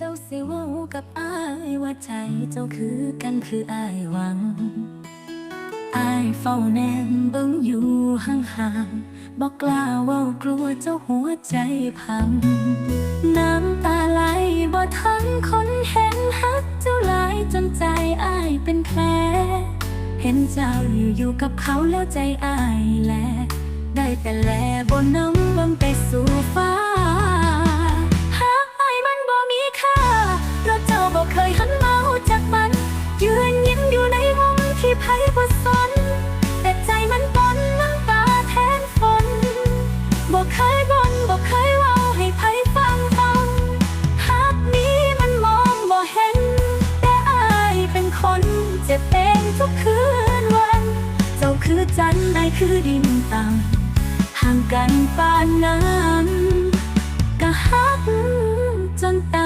เจ้าสิเว้ากับอายว่าใจเจ้าคือกันคืออายหวังอายเฝ้าแนมเบิ่งอยู่ห่างๆบอกกล้าเว้ากลัวเจ้าหัวใจพัง น้ำตาไหลบ่ทันคนเห็นฮักเจ้าหลายจนใจอายเป็นแผลเห็นเจ้าอยู่อยู่กับเขาแล้วใจอายแลได้แต่แลบนน้ำ จ็บเองทุกคืนวัน เจ้าคือจันทร์นายคือดินต่ำห่างกันปานนั้นก็ฮักจนตา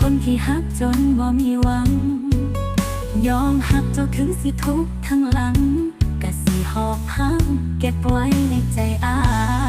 คนที่หักจนบ่มีหวัง ยอมหักเจ้าถึงสิทุกทั้งหลังกะสิหอบพังเก็บไว้ในใจอาย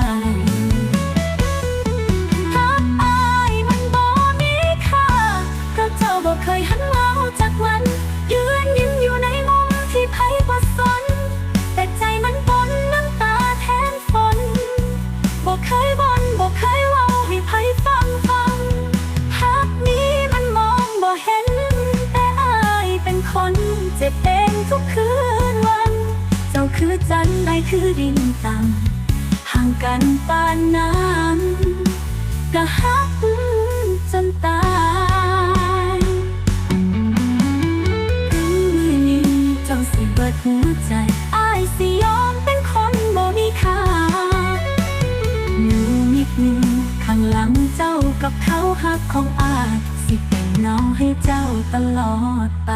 เจ็บเองทุกคืนวัน เจ้าคือจันทร์ได้คือดินต่ำห่างกันปานนั้นก็ฮักจนตายมือนี้เจ้าสิเบิดหัวใจอายสิยอมเป็นคนบ่มีค่าอยู่นิดนึงข้างหลังเจ้ากับเขาหักของอาจสิเป็น น้องให้เจ้าตลอดไป